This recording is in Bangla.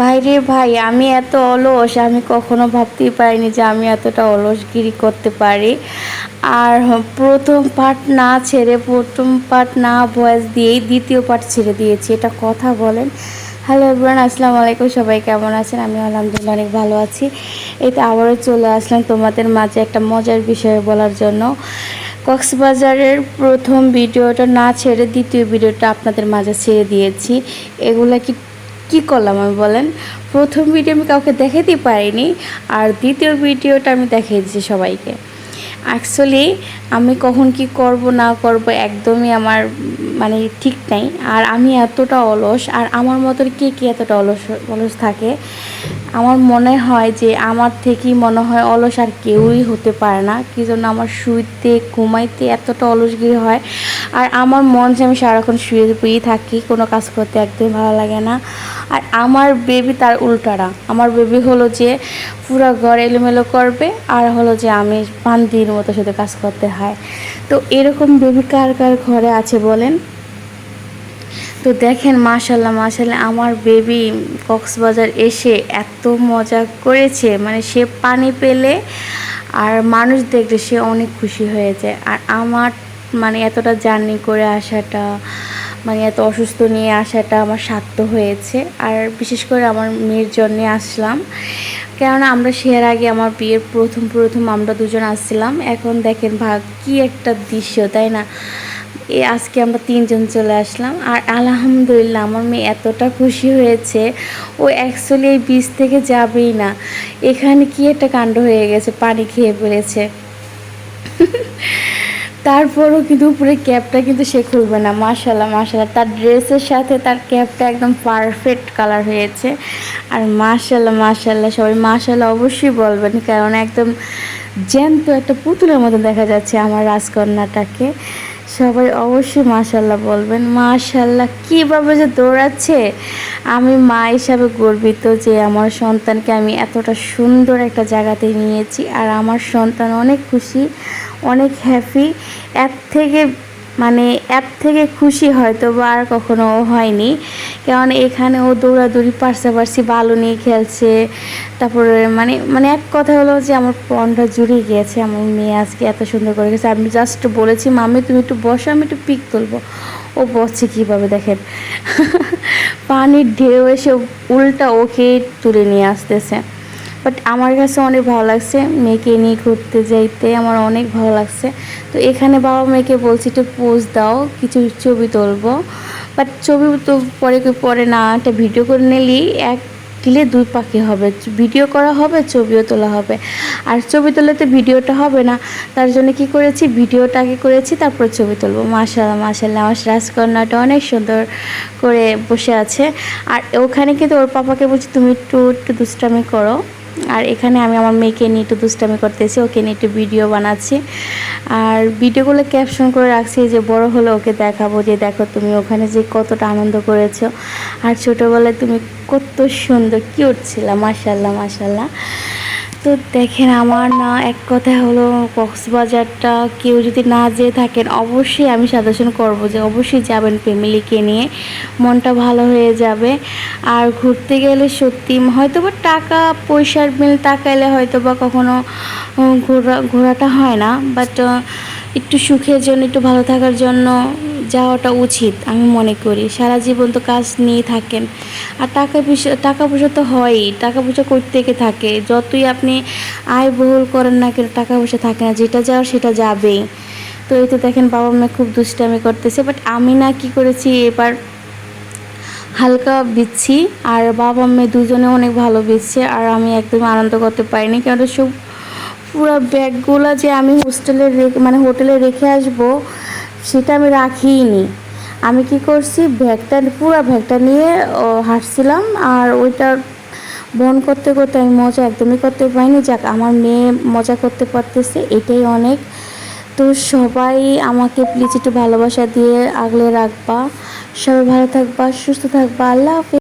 ভাইরে ভাই, আমি এত অলস, আমি কখনো ভাবতেই পারিনি যে আমি এতটা অলসগিরি করতে পারি। আর প্রথম পার্ট না ছেড়ে, প্রথম পার্ট না ভয়েস দিয়েই দ্বিতীয় পার্ট ছেড়ে দিয়েছি, এটা কথা বলেন। হ্যালো এভরিওয়ান আসসালামু আলাইকুম, সবাই কেমন আছেন? আমি আলহামদুলিল্লাহ অনেক ভালো আছি। এই তো আবারও চলে আসলাম তোমাদের মাঝে একটা মজার বিষয় বলার জন্য। কক্সবাজারের প্রথম ভিডিওটা না ছেড়ে দ্বিতীয় ভিডিওটা আপনাদের মাঝে ছেড়ে দিয়েছি। এগুলা কি কি করলাম আমি বলেন? প্রথম ভিডিও আমি কাউকে দেখাতেই পারিনি, আর দ্বিতীয় ভিডিওটা আমি দেখিয়ে দিচ্ছি সবাইকে। অ্যাকচুয়ালি আমি কখন কি করব, না করব একদমই আমার মানে ঠিক নাই। আর আমি এতটা অলস, আর আমার মতন কে কে এতটা অলস অলস থাকে? আমার মনে হয় যে আমার থেকেই মনে হয় অলস আর কেউই হতে পারে না। কি জন্য আমার শুইতে, ঘুমাইতে এতটা অলসগিরি হয়। আর আমার মন যে আমি সারাক্ষণ শুয়ে শুয়েই থাকি, কোনো কাজ করতে একদমই ভালো লাগে না। আর আমার বেবি তার উল্টাটা আমার বেবি হলো যে পুরো ঘর এলোমেলো করবে, আর হলো যে আমি বান্দির মতো শুধু কাজ করতে হয়। তো এরকম বেবি কার কার ঘরে আছে বলেন? তো দেখেন মাশাল্লাহ মাশাল্লাহ আমার বেবি কক্সবাজার এসে এত মজা করেছে। মানে সে পানি পেলে আর মানুষ দেখলে সে অনেক খুশি হয়ে যায়। আর আমার মানে এতটা জার্নি করে আসাটা মানে এত অসুস্থ নিয়ে আসাটা আমার সাধ্য হয়েছে। আর বিশেষ করে আমার মেয়ের জন্যে আসলাম। কেননা আমরা সের আগে আমার বিয়ের প্রথম প্রথম আমরা দুজন আসছিলাম। এখন দেখেন ভাগ, কি একটা দৃশ্য, তাই না? এ আজকে আমরা তিনজন চলে আসলাম। আর আলহামদুলিল্লাহ আমার মেয়ে এতটা খুশি হয়েছে। ও অ্যাকচুয়ালি এই বীজ থেকে যাবেই না। এখানে কি একটা কাণ্ড হয়ে গেছে, পানি খেয়ে ফেলেছে। তারপরও কিন্তু উপরে ক্যাপটা কিন্তু সে খুলবে না মাশাল্লাহ মাশাল্লাহ তার ড্রেসের সাথে তার ক্যাপটা একদম পারফেক্ট কালার হয়েছে। আর মাশাল্লাহ মাশাল্লাহ সবাই মাশাল্লাহ অবশ্যই বলবেন, কারণ একদম জ্যান্ত একটা পুতুলের মতো দেখা যাচ্ছে আমার রাজকন্যাটাকে। সবাই অবশ্যই মাশাল্লাহ বলবেন। মাশাল্লাহ কীভাবে যে দৌড়াচ্ছে? আমি মা হিসাবে গর্বিত যে আমার সন্তানকে আমি এতটা সুন্দর একটা জায়গাতে নিয়েছি। আর আমার সন্তান অনেক খুশি, অনেক হ্যাপি এর থেকে মানে অ্যাপ থেকে খুশি হয়তো বা আর কখনো হয়নি। কারণ এখানে ও দৌড়াদৌড়ি পাশাপাশি বালু নিয়ে খেলছে। তারপরে মানে মানে এক কথা হলো যে আমার পণটা জুড়ে গিয়েছে, আমার মেয়ে আজকে এত সুন্দর করে গেছে আমি জাস্ট বলেছি মামি তুমি একটু বসো, আমি একটু পিক তুলবো। ও বসছে কীভাবে দেখেন? পানির ঢেউ এসে উল্টা ওকে তুলে নিয়ে আসতেছে। বাট আমার কাছে অনেক ভালো লাগছে মেয়েকে নিয়ে ঘুরতে যাইতে, আমার অনেক ভালো লাগছে। তো এখানে বাবা মেয়েকে বলছি একটু পোজ দাও, কিছু ছবি তুলবো। বাট ছবি তো পরে কি পরে না, একটা ভিডিও করে নিলেই এক দিলে দুই পাখি হবে। ভিডিও করা হবে, ছবিও তোলা হবে। আর ছবি তোলে তো ভিডিওটা হবে না। তার জন্য কি করেছি ভিডিওটা আগে করেছি, তারপর ছবি তুলবো। মাশাল্লাহ মাশাল্লাহ আমার রাজকন্যাটা অনেক সুন্দর করে বসে আছে। আর ওখানে কিন্তু ওর পাপাকে বলছি, তুমি একটু একটু দুষ্টামি করো। আর এখানে আমি আমার মেয়েকে নিয়ে একটু দুষ্টামি করতেছি, ওকে নিয়ে একটু ভিডিও বানাচ্ছি। আর ভিডিওগুলো ক্যাপশন করে রাখছি যে বড় হলে ওকে দেখাবো, যে দেখো তুমি ওখানে যে কতটা আনন্দ করেছ। আর ছোটোবেলায় তুমি কত সুন্দর কিউট ছিল মাসাল্লাহ মাসাল্লাহ তো দেখেন আমার না এক কথা হলো, কক্সবাজারটা কেউ যদি না যেয়ে থাকেন, অবশ্যই আমি সাজেশন করব যে অবশ্যই যাবেন ফ্যামিলিকে নিয়ে। মনটা ভালো হয়ে যাবে। আর ঘুরতে গেলে সত্যি হয়তো বা টাকা, পয়সার মিল টাকা এলে হয়তো বা কখনো ঘোরা, ঘোরাটা হয় না। বাট একটু সুখের জন্য, একটু ভালো থাকার জন্য যাওয়াটা উচিত আমি মনে করি। সারা জীবন তো কাজ নিয়ে থাকেন। আর টাকা পয়সা টাকা পয়সা তো হয়ই। টাকা পয়সা করতে থেকে থাকে? যতই আপনি আয় বহুল করেন না কেন, টাকা পয়সা থাকে না। যেটা যাওয়ার সেটা যাবেই। তো এই তো দেখেন বাবা মা খুব দুষ্টামি করতেছে। বাট আমি না কি করেছি? এবার হালকা বিচ্ছি, আর বাবা মেয়ে দুজনে অনেক ভালো বিচ্ছে, আর আমি একদম আনন্দ করতে পারিনি। কারণ সব পুরো ব্যাগগুলো যে আমি হোস্টেলে রেখে মানে হোটেলে রেখে আসব, সেটা আমি রাখিইনি আমি কি করছি, ব্যাগটা পুরো ব্যাগটা নিয়ে হাঁটছিলাম, আর ওইটা বন করতে করতে আমি মজা একদমই করতে পারিনি। যাক, আমার মেয়ে মজা করতে পারতেছে, এটাই অনেক। তো সবাই আমাকে প্লিজ একটু ভালোবাসা দিয়ে আগলে রাখবা। সবাই ভালো থাকবা, সুস্থ থাকবা। আল্লাহ হাফিজ।